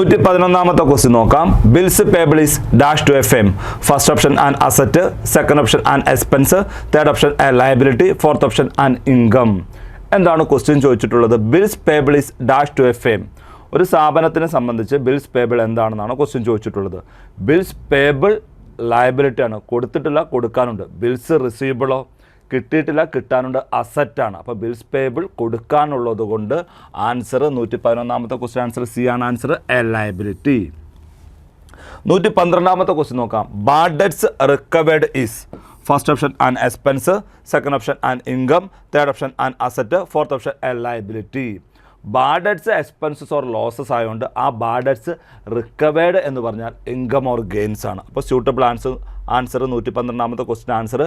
നൂറ്റി പതിനൊന്നാമത്തെ ക്വസ്റ്റ്യൻ നോക്കാം. Bills payables dash two F M first option and asset second option and expense third option and liability fourth option and income എന്താണ് question ചോദിച്ചിട്ടുള്ളത്? Bills payables dash two F M ഒരു സ്ഥാപനത്തിനെ സംബന്ധിച്ച് bills payable എന്താണെന്നാണ് question ചോദിച്ചിട്ടുള്ളത്. Bills payable ലയബിലിറ്റിയാണ് കൊടുത്തിട്ടില്ല കൊടുക്കാനുണ്ട്. ബിൽസ് റിസീവബിളോ കിട്ടിയിട്ടില്ല കിട്ടാനുണ്ട് അസറ്റാണ് അപ്പോൾ ബിൽസ് പേബിൾ കൊടുക്കാനുള്ളത് കൊണ്ട് ആൻസർ നൂറ്റി പതിനൊന്നാമത്തെ ക്വസ്റ്റ്യൻ ആൻസർ സി ആണ് ആൻസർ എ ലയബിലിറ്റി നൂറ്റി പന്ത്രണ്ടാമത്തെ ക്വസ്റ്റ്യൻ നോക്കാം bad debts recovered is first option an expense second option an income third option an asset fourth option a liability debts expenses or losses ആയതുകൊണ്ട് ആ bad debts recovered എന്ന് പറഞ്ഞാൽ income or gains ആണ്. അപ്പോൾ suitable answer answer നൂറ്റി പന്ത്രണ്ടാമത്തെ question answer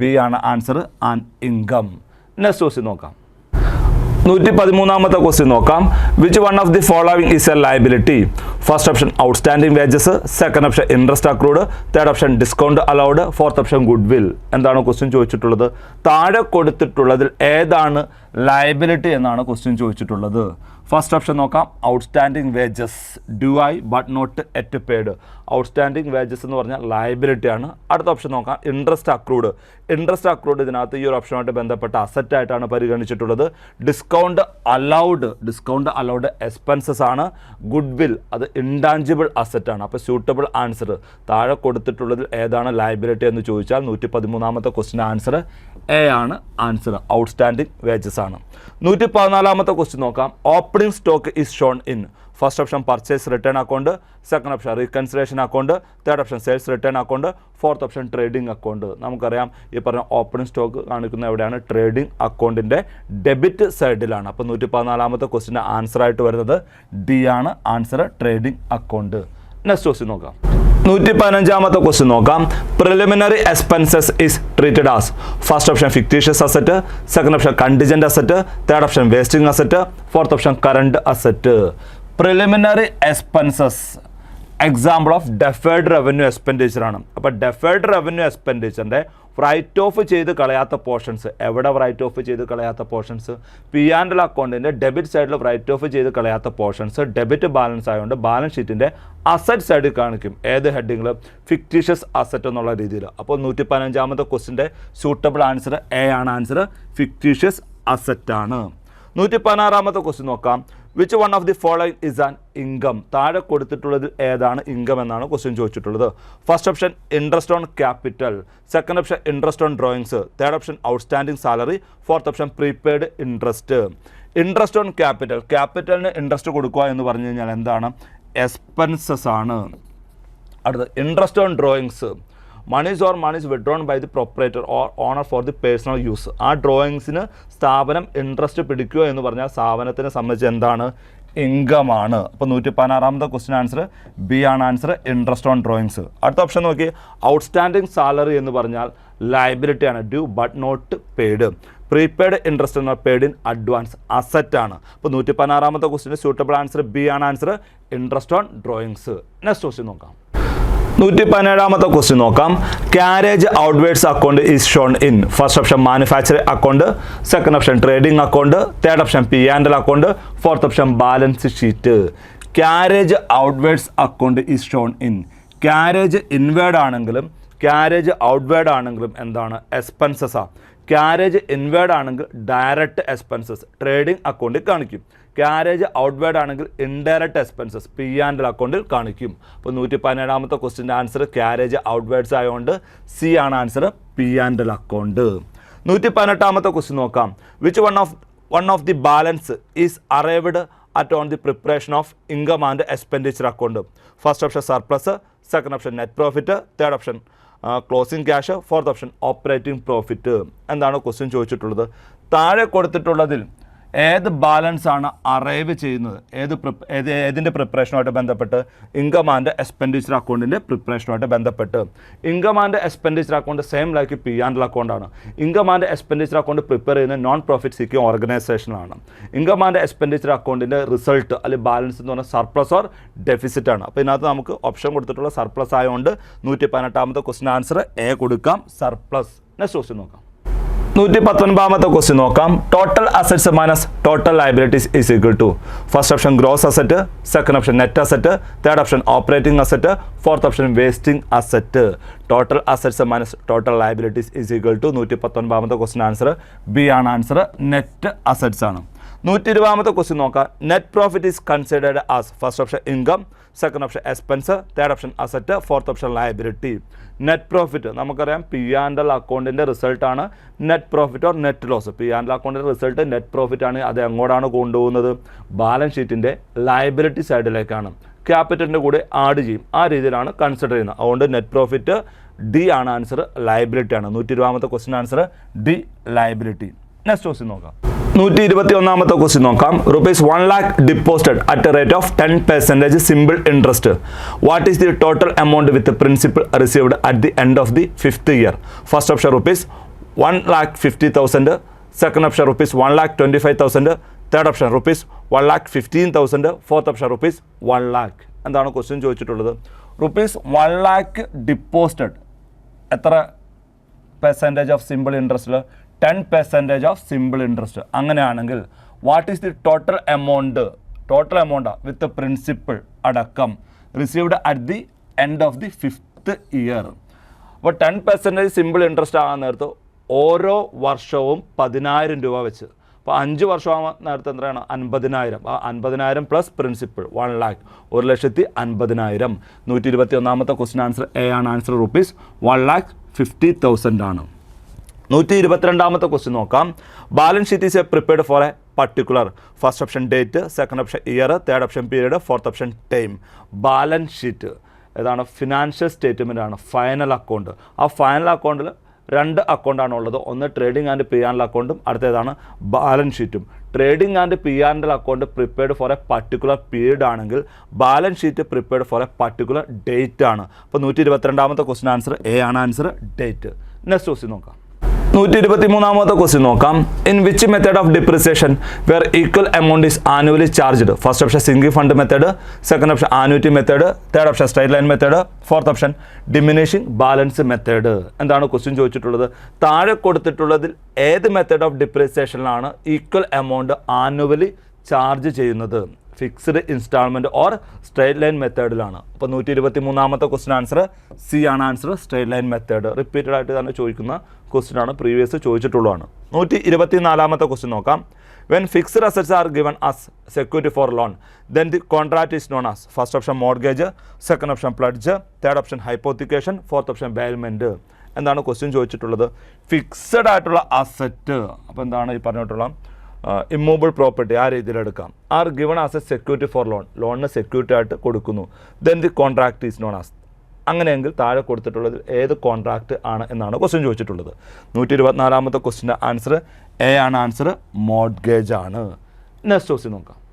B ആണ് answer and income. Next question നോക്കാം. നൂറ്റി പതിമൂന്നാമത്തെ ക്വസ്റ്റ്യൻ നോക്കാം. Which one of the following is a liability first option outstanding wages second option interest accrued third option discount allowed fourth option goodwill എന്താണ് question ചോദിച്ചിട്ടുള്ളത്? താഴെ കൊടുത്തിട്ടുള്ളതിൽ ഏതാണ് ലയബിലിറ്റി എന്നാണ് ക്വസ്റ്റ്യൻ ചോദിച്ചിട്ടുള്ളത്. ഫസ്റ്റ് ഓപ്ഷൻ നോക്കാം. Outstanding wages due but not yet paid outstanding wages എന്ന് പറഞ്ഞാൽ ലയബിലിറ്റി ആണ്. അടുത്ത ഓപ്ഷൻ നോക്കാം. ഇൻട്രസ്റ്റ് അക്രൂഡ് ഇൻട്രസ്റ്റ് അക്രൂഡ് ഇതിനകത്ത് ഈ ഒരു ഓപ്ഷനുമായിട്ട് ബന്ധപ്പെട്ട അസറ്റ് ആയിട്ടാണ് പരിഗണിച്ചിട്ടുള്ളത്. Discount allowed discount allowed expenses ആണ്. ഗുഡ് വിൽ അത് ഇൻടാഞ്ചിബിൾ അസറ്റ് ആണ്. അപ്പോൾ സ്യൂട്ടബിൾ ആൻസർ താഴെ കൊടുത്തിട്ടുള്ളതിൽ ഏതാണ് ലയബിലിറ്റി എന്ന് ചോദിച്ചാൽ നൂറ്റി പതിമൂന്നാമത്തെ ക്വസ്റ്റിൻ ആൻസർ എ ആണ്. ആൻസർ ഔട്ട്സ്റ്റാൻഡിങ് വേജസ് ആണ്. നൂറ്റി പതിനാലാമത്തെ ക്വസ്റ്റ്യൻ നോക്കാം opening stock is shown in first option purchase return account second option reconciliation account third option sales return account fourth option trading account നമുക്കറിയാം ഈ പറഞ്ഞ ഓപ്പണിംഗ് സ്റ്റോക്ക് കാണിക്കുന്ന എവിടെയാണ്? ട്രേഡിംഗ് അക്കൗണ്ടിന്റെ ഡെബിറ്റ് സൈഡിലാണ് അപ്പോൾ നൂറ്റി പതിനാലാമത്തെ ക്വസ്റ്റിന്റെ ആൻസർ ആയിട്ട് വരുന്നത് ഡി ആണ്. Answer trading account next question നോക്കാം. നൂറ്റി പതിനഞ്ചാമത്തെ ക്വസ്റ്റ്യൻ നോക്കാം. Preliminary expenses is treated as first option fictitious asset second option contingent asset third option wasting asset fourth option current asset preliminary expenses example of deferred revenue expenditure ആണ്. അപ്പോൾ deferred revenue എക്സ്പെൻഡിച്ചറിന്റെ write off ചെയ്ത് കളയാത്ത portions എവിടെ write off ചെയ്ത് കളയാത്ത portions P and L അക്കൗണ്ടിന്റെ debit സൈഡിൽ റൈറ്റ് ഓഫ് ചെയ്ത് കളയാത്ത പോർഷൻസ് ഡെബിറ്റ് ബാലൻസ് ആയതുകൊണ്ട് ബാലൻസ് ഷീറ്റിന്റെ അസറ്റ് സൈഡിൽ കാണിക്കും. ഏത് ഹെഡിങ്ങിൽ ഫിക്റ്റീഷ്യസ് അസറ്റ് എന്നുള്ള രീതിയിൽ അപ്പോൾ നൂറ്റി പതിനഞ്ചാമത്തെ ക്വസ്റ്റിന്റെ സൂട്ടബിൾ ആൻസർ എ ആണ്. ആൻസർ ഫിക്റ്റീഷ്യസ് അസറ്റാണ് നൂറ്റി പതിനാറാമത്തെ ക്വസ്റ്റ്യൻ നോക്കാം. Which one of the following is an income താഴെ കൊടുത്തിട്ടുള്ളത് ഏതാണ്? ഇൻകം എന്നാണ് ക്വസ്റ്റ്യൻ ചോദിച്ചിട്ടുള്ളത്. First option interest on capital second option interest on drawings third option outstanding salary fourth option prepaid interest interest on capital ക്യാപിറ്റലിന് interest കൊടുക്കുക എന്ന് പറഞ്ഞു കഴിഞ്ഞാൽ എന്താണ്? എക്സ്പെൻസസ് ആണ്. അടുത്തത് interest on drawings monies or monies withdrawn by the proprietor or owner for the personal use ആ ഡ്രോയിങ്സിന് സ്ഥാപനം ഇൻട്രസ്റ്റ് പിടിക്കുക എന്ന് പറഞ്ഞാൽ സ്ഥാപനത്തിനെ സംബന്ധിച്ച് എന്താണ്? ഇൻകമാണ് അപ്പോൾ നൂറ്റി പതിനാറാമത്തെ ക്വസ്റ്റ്യൻ ആൻസർ ബി ആണ് ആൻസർ ഇൻട്രസ്റ്റ് ഓൺ ഡ്രോയിങ്സ് അടുത്ത ഓപ്ഷൻ നോക്കി. ഔട്ട്സ്റ്റാൻഡിങ് സാലറി എന്ന് പറഞ്ഞാൽ ലയബിലിറ്റി ആണ്. Due but not paid prepaid interest എന്ന പെയ്ഡ് ഇൻ അഡ്വാൻസ് അസറ്റ് ആണ്. അപ്പോൾ നൂറ്റി പതിനാറാമത്തെ ക്വസ്റ്റിന്റെ സ്യൂട്ടബിൾ ആൻസർ ബി ആണ് answer interest on drawings next question നോക്കാം. നൂറ്റി പതിനേഴാമത്തെ ക്വസ്റ്റ്യൻ നോക്കാം. Carriage outwards account is shown in first option manufacturing account second option trading account third option P and L account fourth option balance sheet carriage outwards account is shown in carriage inward ആണെങ്കിലും carriage outward ആണെങ്കിലും എന്താണ്? Expenses ആ. Carriage inward ആണെങ്കിൽ direct expenses trading അക്കൗണ്ടിൽ കാണിക്കും. Carriage outward ആണെങ്കിൽ indirect expenses P and അക്കൗണ്ടിൽ കാണിക്കും. അപ്പോൾ നൂറ്റി പതിനേഴാമത്തെ ക്വസ്റ്റിന്റെ ആൻസർ ക്യാരേജ് ഔട്ട്വേർഡ്സ് ആയതുകൊണ്ട് സി ആണ് ആൻസർ പി ആൻഡ് അക്കൗണ്ട് നൂറ്റി പതിനെട്ടാമത്തെ ക്വസ്റ്റ്യൻ നോക്കാം. Which one of one of the balance is arrived at on the preparation of income and expenditure account first option surplus second option net profit third option closing cash fourth option operating profit എന്താണ് question ചോദിച്ചിട്ടുള്ളത്? താഴെ കൊടുത്തിട്ടുള്ളതിൽ ഏത് balance ആണ് arrive ചെയ്യുന്നത്? ഏത് ഏത് ഏതിന്റെ പ്രിപ്പറേഷനുമായിട്ട് ബന്ധപ്പെട്ട്? ഇൻകം ആൻഡ് എക്സ്പെൻഡിച്ചർ അക്കൗണ്ടിന്റെ പ്രിപ്പറേഷനുമായിട്ട് ബന്ധപ്പെട്ട്. Income and expenditure account same like P and അക്കൗണ്ടാണ് income and expenditure account prepare ചെയ്യുന്ന നോൺ പ്രോഫിറ്റ് സീക്കിംഗ് ഓർഗനൈസേഷനാണ് ഇൻകം ആൻഡ് എക്സ്പെൻഡിച്ചർ അക്കൗണ്ടിന്റെ റിസൾട്ട് അല്ലെങ്കിൽ ബാലൻസ് എന്ന് പറഞ്ഞാൽ സർപ്ലസ് ഓർ ഡെഫിസിറ്റ് ആണ്. അപ്പോൾ ഇതിനകത്ത് നമുക്ക് ഓപ്ഷൻ കൊടുത്തിട്ടുള്ള സർപ്ലസ് ആയതുകൊണ്ട് നൂറ്റി പതിനെട്ടാമത്തെ ക്വസ്റ്റിൻ ആൻസർ എ കൊടുക്കാം. സർപ്ലസ് നെക്സ്റ്റ് ക്വസ്റ്റ്യൻ നോക്കാം. നൂറ്റി പത്തൊൻപതാമത്തെ ക്വസ്റ്റ്യൻ നോക്കാം. Total assets minus total liabilities is equal to first option gross asset second option net asset third option operating asset fourth option wasting asset total assets minus total liabilities is equal to നൂറ്റി പത്തൊൻപതാമത്തെ question answer B ആണ് answer net assets ആണ്. നൂറ്റി ഇരുപതാമത്തെ question നോക്കാം. Net profit is considered as first option income second option expense third option asset fourth option liability net profit നമുക്കറിയാം P and L അക്കൗണ്ടിന്റെ റിസൾട്ടാണ് net profit or net loss P and L അക്കൗണ്ടിന്റെ result net profit ആണ് അത് എങ്ങോട്ടാണ് കൊണ്ടുപോകുന്നത്? Balance ഷീറ്റിന്റെ liability സൈഡിലേക്കാണ് ക്യാപിറ്റലിന്റെ കൂടെ ആഡ് ചെയ്യും. ആ രീതിയിലാണ് കൺസിഡർ ചെയ്യുന്നത്. അതുകൊണ്ട് നെറ്റ് പ്രോഫിറ്റ് ഡി ആണ് ആൻസർ ലയബിലിറ്റി ആണ്. നൂറ്റി ഇരുപതാമത്തെ question answer D liability next question നോക്കാം. നൂറ്റി ഇരുപത്തി ഒന്നാമത്തെ ക്വസ്റ്റ്യൻ നോക്കാം. Rupees one lakh deposited at a rate of ten percentage simple interest what is the total amount with principal received at the end of the fifth year first option rupees one lakh fifty thousand second option rupees one lakh twenty five thousand third option rupees one lakh fifteen thousand fourth option rupees one lakh എന്താണ് question ചോദിച്ചിട്ടുള്ളത്? Rupees one lakh deposited എത്ര percentage of simple ഇൻട്രസ്റ്റിൽ ten percentage of simple interest അങ്ങനെയാണെങ്കിൽ what is the total amount total amount with principle അടക്കം received at the end of the fifth year അപ്പോൾ ten percentage simple interest ആകാൻ നേരത്ത് ഓരോ വർഷവും പതിനായിരം രൂപ വെച്ച് അപ്പോൾ അഞ്ച് വർഷമാകുമ്പോൾ നേരത്തെ എത്രയാണ്? അൻപതിനായിരം. ആ അൻപതിനായിരം പ്ലസ് പ്രിൻസിപ്പിൾ വൺ ലാക്ക് ഒരു ലക്ഷത്തി അൻപതിനായിരം. നൂറ്റി ഇരുപത്തി ഒന്നാമത്തെ ക്വസ്റ്റ്യൻ ആൻസർ എ ആണ്. Answer rupees one lakh fifty thousand ആണ്. നൂറ്റി ഇരുപത്തിരണ്ടാമത്തെ ക്വസ്റ്റ്യൻ നോക്കാം. Balance sheet is a prepared for a particular first option date second option year third option period fourth option time balance sheet ഏതാണ് financial statement ആണ്. Final account ആ final അക്കൗണ്ടിൽ രണ്ട് അക്കൗണ്ടാണ് ഉള്ളത്. ഒന്ന് ട്രേഡിംഗ് ആൻഡ് പി ആൻഡ് അക്കൗണ്ടും അടുത്തേതാണ് balance ഷീറ്റും trading and P and account prepared for a particular period ആണെങ്കിൽ balance sheet prepared for a particular date ആണ്. അപ്പോൾ നൂറ്റി ഇരുപത്തിരണ്ടാമത്തെ ക്വസ്റ്റിൻ ആൻസർ എ ആണ് ആൻസർ ഡേറ്റ് നെക്സ്റ്റ് ക്വസ്റ്റ്യൻ നോക്കാം. നൂറ്റി ഇരുപത്തി മൂന്നാമത്തെ ക്വസ്റ്റ്യൻ നോക്കാം. In which method of depreciation where equal amount is annually charged first option sinking fund method second option annuity method third option straight line method fourth option diminishing balance method എന്താണ് question ചോദിച്ചിട്ടുള്ളത്? താഴെ കൊടുത്തിട്ടുള്ളതിൽ ഏത് method of ഡിപ്രിസിയേഷനിലാണ് equal amount annually charge ചെയ്യുന്നത്? Fixed instalment or straight line മെത്തേഡിലാണ് അപ്പോൾ നൂറ്റി ഇരുപത്തി മൂന്നാമത്തെ ക്വസ്റ്റൻ ആൻസർ സി ആണ് answer straight line method repeated ആയിട്ട് തന്നെ ചോദിക്കുന്ന ക്വസ്റ്റ്യൻ ആണ് പ്രീവിയസ് ചോദിച്ചിട്ടുള്ളതാണ്. നൂറ്റി ഇരുപത്തി നാലാമത്തെ ക്വസ്റ്റ്യൻ നോക്കാം. When fixed assets are given as security for loan then the contract is known as first option mortgage second option pledge third option hypothecation fourth option bailment എന്താണ് question ചോദിച്ചിട്ടുള്ളത്? Fixed ആയിട്ടുള്ള asset അപ്പോൾ എന്താണ് ഈ പറഞ്ഞിട്ടുള്ള immovable property ആ രീതിയിൽ എടുക്കാം. Are given as a security for loan ലോണിന് സെക്യൂരിറ്റി ആയിട്ട് കൊടുക്കുന്നു. Then the contract is known as അങ്ങനെയെങ്കിൽ താഴെ കൊടുത്തിട്ടുള്ളത് ഏത് കോൺട്രാക്റ്റ് ആണ് എന്നാണ് ക്വസ്റ്റ്യൻ ചോദിച്ചിട്ടുള്ളത്. നൂറ്റി ഇരുപത്തിനാലാമത്തെ ക്വസ്റ്റിന്റെ ആൻസർ എ ആണ് ആൻസർ മോഡ്ഗേജ് ആണ്. നെക്സ്റ്റ് ക്വസ്റ്റ്യൻ നോക്കാം.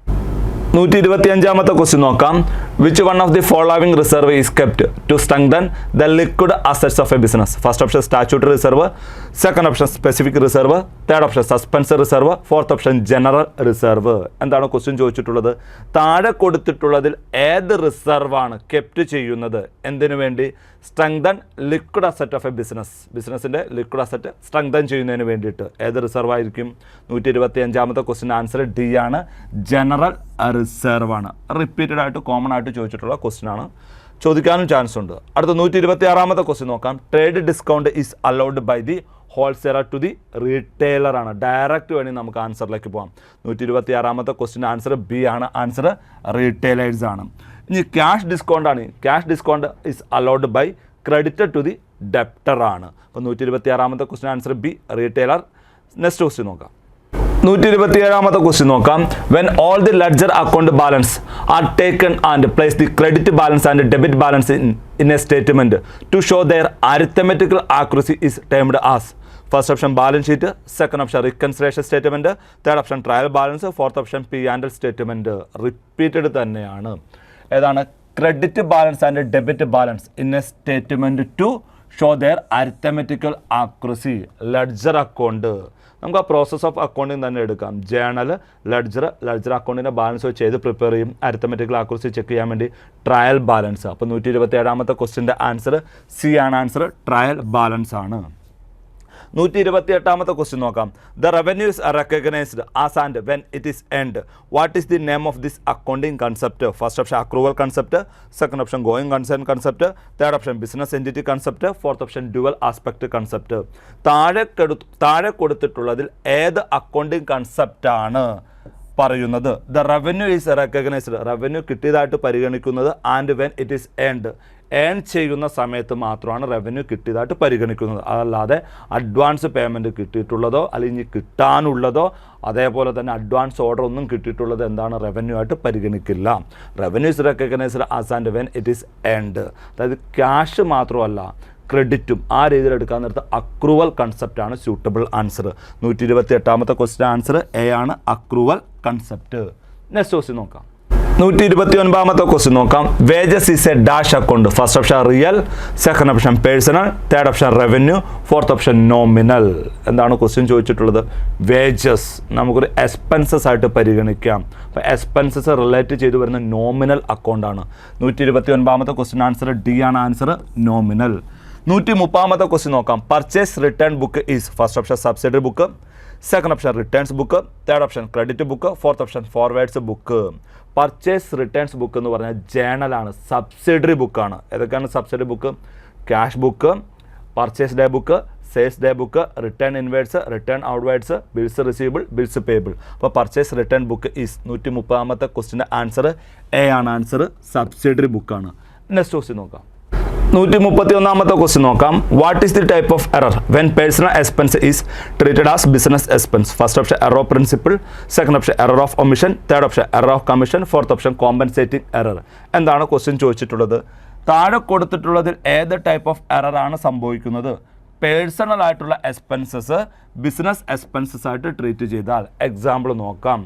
നൂറ്റി ഇരുപത്തി അഞ്ചാമത്തെ ക്വസ്റ്റ്യൻ നോക്കാം. Which one of the following reserve is kept to strengthen the liquid assets of a business first option statutory reserve second option specific reserve third option suspense reserve fourth option general reserve എന്താണ് question ചോദിച്ചിട്ടുള്ളത്? താഴെ കൊടുത്തിട്ടുള്ളതിൽ ഏത് റിസർവാണ് kept ചെയ്യുന്നത്? എന്തിനു വേണ്ടി? Strengthen liquid asset of a business ബിസിനസ്സിന്റെ liquid asset strengthen ചെയ്യുന്നതിന് വേണ്ടിയിട്ട് ഏത് റിസർവ് ആയിരിക്കും? നൂറ്റി ഇരുപത്തി അഞ്ചാമത്തെ ക്വസ്റ്റ്യൻ ആൻസർ ഡി ആണ്. ജനറൽ റിസർവ് ആണ്. റിപ്പീറ്റഡ് ആയിട്ട് കോമൺ ആയിട്ട് ചോദിച്ചിട്ടുള്ള ക്വസ്റ്റ്യൻ ആണ്. ചോദിക്കാനും ചാൻസ് ഉണ്ട്. അടുത്ത നൂറ്റി ഇരുപത്തി ആറാമത്തെ ക്വസ്റ്റ്യൻ നോക്കാം. Trade discount is allowed by the wholesaler to the retailer ആണ്. ഡയറക്റ്റ് വേണമെങ്കിൽ നമുക്ക് ആൻസറിലേക്ക് പോകാം നൂറ്റി ഇരുപത്തി ആറാമത്തെ ക്വസ്റ്റ്യൻ ആൻസർ ബി ആണ്. ആൻസർ റീറ്റെയിലേഴ്സ് ആണ്. ഇനി ക്യാഷ് ഡിസ്കൗണ്ട് ആണ്. Cash discount is allowed by credited to the debtor ആണ്. അപ്പോൾ നൂറ്റി ഇരുപത്തി ആറാമത്തെ question answer B retailer next question നോക്കാം. നൂറ്റി ഇരുപത്തി ഏഴാമത്തെ ക്വസ്റ്റ്യൻ നോക്കാം when all the ledger account balance are taken and place the credit balance and debit balance in in a statement to show their arithmetical accuracy is termed as first option balance sheet second option reconciliation statement third option trial balance fourth option P and statement repeated തന്നെയാണ്. ഏതാണ്? Credit balance and debit balance in a statement to show their arithmetical accuracy ledger account നമുക്ക് ആ process of accounting തന്നെ എടുക്കാം. Journal ledger ledger അക്കൗണ്ടിന്റെ balance വെച്ച് ഏത് prepare ചെയ്യും? അരിത്തമെറ്റിക്കൽ ആക്രസി ചെക്ക് ചെയ്യാൻ വേണ്ടി ട്രയൽ ബാലൻസ് അപ്പോൾ നൂറ്റി ഇരുപത്തി ഏഴാമത്തെ ക്വസ്റ്റിന്റെ ആൻസർ സി ആണ്. ആൻസർ ട്രയൽ ബാലൻസ് ആണ്. നൂറ്റി ഇരുപത്തി എട്ടാമത്തെ ക്വസ്റ്റ്യൻ നോക്കാം. The revenues are recognised as and when it is end what is the name of this accounting concept first option accrual concept second option going concern concept third option business entity concept fourth option dual aspect concept താഴെ താഴെ കൊടുത്തിട്ടുള്ളതിൽ ഏത് accounting കൺസെപ്റ്റാണ് പറയുന്നത്? The revenue is recognised revenue കിട്ടിയതായിട്ട് പരിഗണിക്കുന്നത് and when it is earned earn ചെയ്യുന്ന സമയത്ത് മാത്രമാണ് റവന്യൂ കിട്ടിയതായിട്ട് പരിഗണിക്കുന്നത്. അതല്ലാതെ അഡ്വാൻസ് പേയ്മെന്റ് കിട്ടിയിട്ടുള്ളതോ അല്ലെങ്കിൽ കിട്ടാനുള്ളതോ അതേപോലെ തന്നെ അഡ്വാൻസ് ഓർഡർ ഒന്നും കിട്ടിയിട്ടുള്ളത് എന്താണ് റവന്യൂ ആയിട്ട് പരിഗണിക്കില്ല. Revenue is recognised as and when it is earned അതായത് ക്യാഷ് മാത്രമല്ല ക്രെഡിറ്റും ആ രീതിയിൽ എടുക്കാൻ നേരത്ത് അക്രൂവൽ കൺസെപ്റ്റാണ് സ്യൂട്ടബിൾ ആൻസർ നൂറ്റി ഇരുപത്തി എട്ടാമത്തെ ക്വസ്റ്റ്യൻ ആൻസർ എ ആണ് അക്രൂവൽ കൺസെപ്റ്റ് നെക്സ്റ്റ് ക്വസ്റ്റ്യൻ നോക്കാം. നൂറ്റി ഇരുപത്തി ഒൻപതാമത്തെ ക്വസ്റ്റ്യൻ നോക്കാം. Wages is a dash account first option real second option personal third option revenue fourth option nominal എന്താണ് ക്വസ്റ്റ്യൻ ചോദിച്ചിട്ടുള്ളത്? വേജസ് നമുക്കൊരു എക്സ്പെൻസസ് ആയിട്ട് പരിഗണിക്കാം. അപ്പോൾ എക്സ്പെൻസസ് റിലേറ്റ് ചെയ്ത് വരുന്ന നോമിനൽ അക്കൗണ്ടാണ് നൂറ്റി ഇരുപത്തി ഒൻപതാമത്തെ ക്വസ്റ്റ്യൻ ആൻസർ ഡി ആണ് ആൻസർ നോമിനൽ നൂറ്റി മുപ്പാമത്തെ ക്വസ്റ്റ്യൻ നോക്കാം. Purchase return book is first option subsidiary book second option returns book third option credit book fourth option forwards book purchase returns book എന്ന് പറഞ്ഞാൽ ജേണലാണ് സബ്സിഡറി ബുക്കാണ് ഏതൊക്കെയാണ് subsidiary book cash book purchase day book sales day book return inwards return outwards bills receivable bills payable അപ്പോൾ purchase return book is നൂറ്റി മുപ്പതാമത്തെ ക്വസ്റ്റിന്റെ answer A ആണ് ആൻസർ സബ്സിഡറി ബുക്കാണ് നെക്സ്റ്റ് ക്വസ്റ്റ്യൻ നോക്കാം. നൂറ്റി മുപ്പത്തി ഒന്നാമത്തെ ക്വസ്റ്റ്യൻ നോക്കാം. What is the type of error when personal expense is treated as business expense first option error of principle second option error of omission third option error of commission fourth option compensating error എന്താണ് question ചോദിച്ചിട്ടുള്ളത്? താഴെ കൊടുത്തിട്ടുള്ളതിൽ ഏത് type of error ആണ് സംഭവിക്കുന്നത്? Personal ആയിട്ടുള്ള expenses business expenses ആയിട്ട് treat ചെയ്താൽ. എക്സാമ്പിൾ നോക്കാം.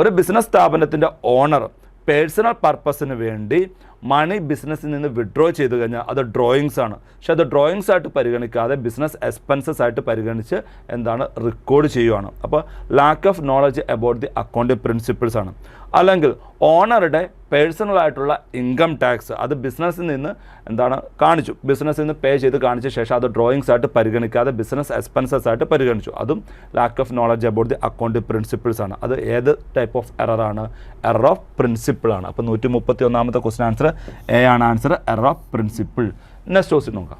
ഒരു ബിസിനസ് സ്ഥാപനത്തിന്റെ ഓണർ പേഴ്സണൽ പർപ്പസിന് വേണ്ടി മണി ബിസിനസ്സിൽ നിന്ന് വിഡ്രോ ചെയ്തു കഴിഞ്ഞാൽ അത് ഡ്രോയിങ്സ് ആണ്. പക്ഷെ അത് ഡ്രോയിങ്സ് ആയിട്ട് പരിഗണിക്കാതെ ബിസിനസ് എക്സ്പെൻസസ് ആയിട്ട് പരിഗണിച്ച് എന്താണ് റെക്കോർഡ് ചെയ്യുവാണ്. അപ്പോൾ lack of knowledge about the accounting principles ആണ്. അല്ലെങ്കിൽ ഓണറുടെ പേഴ്സണൽ ആയിട്ടുള്ള ഇൻകം ടാക്സ് അത് ബിസിനസ്സിൽ നിന്ന് എന്താണ് കാണിച്ചു. ബിസിനസ്സിൽ നിന്ന് പേ ചെയ്ത് കാണിച്ച ശേഷം അത് ഡ്രോയിങ്സ് ആയിട്ട് പരിഗണിക്കാതെ ബിസിനസ് എക്സ്പെൻസസ് ആയിട്ട് പരിഗണിച്ചു. അതും lack of knowledge about the account principles ആണ്. അത് ഏത് ടൈപ്പ് ഓഫ് എററാണ് എറർ ഓഫ് പ്രിൻസിപ്പിൾ ആണ്. അപ്പോൾ നൂറ്റി മുപ്പത്തി ഒന്നാമത്തെ ക്വസ്റ്റൻ ആൻസർ എ ആണ് answer error of principle next question നോക്കാം.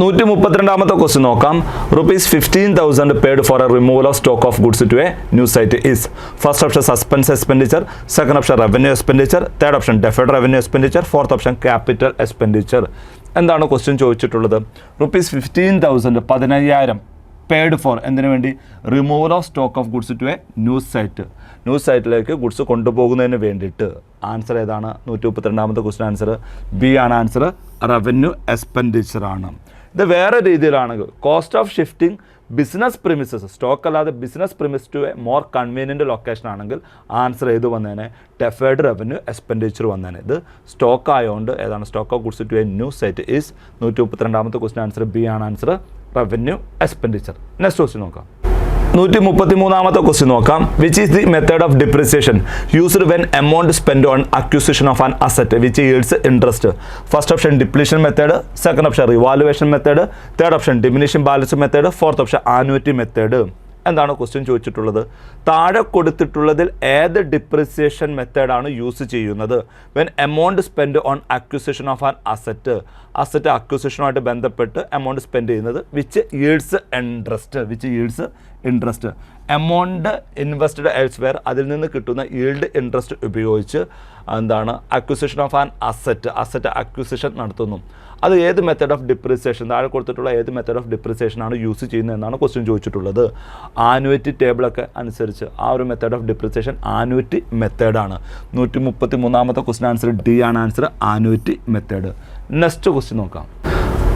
നൂറ്റി മുപ്പത്തിരണ്ടാമത്തെ ക്വസ്റ്റ്യൻ നോക്കാം. Rupees fifteen thousand paid for a removal of stock of goods to a new site is first option suspense expenditure second option revenue expenditure third option deferred revenue expenditure fourth option capital expenditure എന്താണ് question ചോദിച്ചിട്ടുള്ളത്? Rupees fifteen thousand പതിനയ്യായിരം paid for എന്തിനു വേണ്ടി? Removal of stock of goods to a news site news സൈറ്റിലേക്ക് goods കൊണ്ടുപോകുന്നതിന് വേണ്ടിയിട്ട് answer ഏതാണ്? നൂറ്റി മുപ്പത്തിരണ്ടാമത്തെ ക്വസ്റ്റൻ ആൻസർ ബി ആണ് ആൻസർ. റവന്യൂ എക്സ്പെൻഡിച്ചർ ആണ്. ഇത് വേറെ രീതിയിലാണെങ്കിൽ cost of shifting business premises stock അല്ലാതെ business premise to a more convenient location ആണെങ്കിൽ ആൻസർ ചെയ്ത് വന്നേനെ? ഡെഫേർഡ് റവന്യൂ എക്സ്പെൻഡിച്ചർ വന്നേനെ. ഇത് സ്റ്റോക്ക് ആയതുകൊണ്ട് ഏതാണ്? Stock of goods to a new site is നൂറ്റി മുപ്പത്തിരണ്ടാമത്തെ ക്വസ്റ്റൻ ആൻസർ ബി ആണ് answer. Revenue expenditure next question നോക്കാം. നൂറ്റി മുപ്പത്തി മൂന്നാമത്തെ ക്വസ്റ്റ്യൻ നോക്കാം. Which is the method of depreciation used when amount spend on acquisition of an asset which yields interest first option depletion method second option revaluation method third option diminishing balance method fourth option annuity method എന്താണ് question ചോദിച്ചിട്ടുള്ളത്? താഴെ കൊടുത്തിട്ടുള്ളതിൽ ഏത് depreciation മെത്തേഡാണ് use ചെയ്യുന്നത്? When amount spend on acquisition of an asset asset അക്വിസിഷനുമായിട്ട് ബന്ധപ്പെട്ട് amount spend ചെയ്യുന്നത് which yields interest which yields interest amount invested elsewhere അതിൽ നിന്ന് കിട്ടുന്ന ഈൽഡ് ഇൻട്രസ്റ്റ് ഉപയോഗിച്ച് എന്താണ് acquisition of an asset asset acquisition നടത്തുന്നു. അത് ഏത് മെത്തേഡ് ഓഫ് ഡിപ്രിസിയേഷൻ താഴെ കൊടുത്തിട്ടുള്ള ഏത് മെത്തേഡ് ഓഫ് ഡിപ്രിസിയേഷൻ ആണ് യൂസ് ചെയ്യുന്നത് എന്നാണ് ക്വസ്റ്റ്യൻ ചോദിച്ചിട്ടുള്ളത്. ആനുവറ്റി ടേബിളൊക്കെ അനുസരിച്ച് ആ ഒരു മെത്തേഡ് ഓഫ് ഡിപ്രിസിയേഷൻ ആനുവറ്റി മെത്തേഡാണ് നൂറ്റി മുപ്പത്തി മൂന്നാമത്തെ ക്വസ്റ്റ്യൻ ആൻസർ ഡി ആണ് answer annuity method next question നോക്കാം.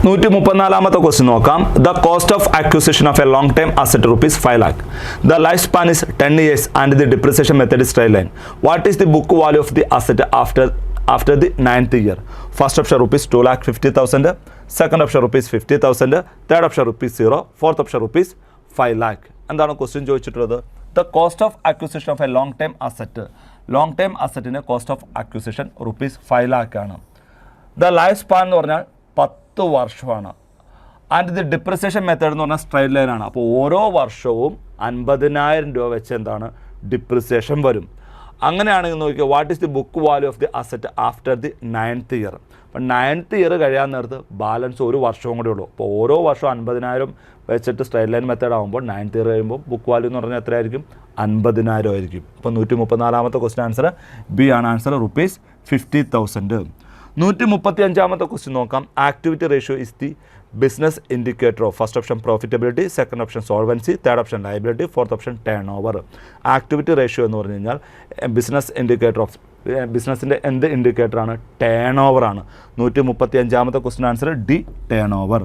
നൂറ്റി മുപ്പത്തിനാലാമത്തെ ക്വസ്റ്റ്യൻ നോക്കാം. The cost of acquisition of a long time asset rupees five lakh the life span is ten years and the depreciation method is straight line what is the book value of the asset after after the ninth year first option rupees two lakh fifty thousand second option rupees fifty thousand third option rupees zero fourth option rupees five lakh എന്താണ് question ചോദിച്ചിട്ടുള്ളത്? The cost of acquisition of a long time asset long time അസറ്റിന് cost of acquisition rupees five lakh ആണ്. The life span എന്ന് പറഞ്ഞാൽ പത്ത് വർഷമാണ്. And ഇത് depreciation method എന്ന് പറഞ്ഞാൽ സ്ട്രൈറ്റ് ലൈനാണ് അപ്പോൾ ഓരോ വർഷവും അൻപതിനായിരം രൂപ വെച്ച് എന്താണ് ഡിപ്രിസിയേഷൻ വരും. അങ്ങനെയാണെങ്കിൽ നോക്കിയാൽ what is the book value of the asset after the ninth year അപ്പം നയൻത്ത് ഇയർ കഴിയാൻ നേരത്ത് ബാലൻസ് ഒരു വർഷവും കൂടെ ഉള്ളൂ. അപ്പോൾ ഓരോ വർഷവും അൻപതിനായിരം വെച്ചിട്ട് സ്ട്രൈറ്റ് ലൈൻ മെത്തേഡ് ആകുമ്പോൾ നയൻത്ത് ഇയർ കഴിയുമ്പോൾ ബുക്ക് വാല്യൂ എന്ന് പറഞ്ഞാൽ എത്രയായിരിക്കും? അൻപതിനായിരം ആയിരിക്കും. അപ്പോൾ നൂറ്റി മുപ്പത്തിനാലാമത്തെ ക്വസ്റ്റൻ ആൻസർ ബി ആണ് ആൻസർ റുപ്പീസ് ഫിഫ്റ്റി തൗസൻഡ് നൂറ്റി മുപ്പത്തി അഞ്ചാമത്തെ ക്വസ്റ്റ്യൻ നോക്കാം. Activity ratio is the business indicator of first option profitability second option solvency third option liability fourth option turnover activity ratio എന്ന് പറഞ്ഞു കഴിഞ്ഞാൽ ബിസിനസ് ഇൻഡിക്കേറ്റർ ഓഫ് ബിസിനസ്സിന്റെ എന്ത് ഇൻഡിക്കേറ്ററാണ് turn ഓവറാണ് നൂറ്റി മുപ്പത്തി അഞ്ചാമത്തെ question answer D turn over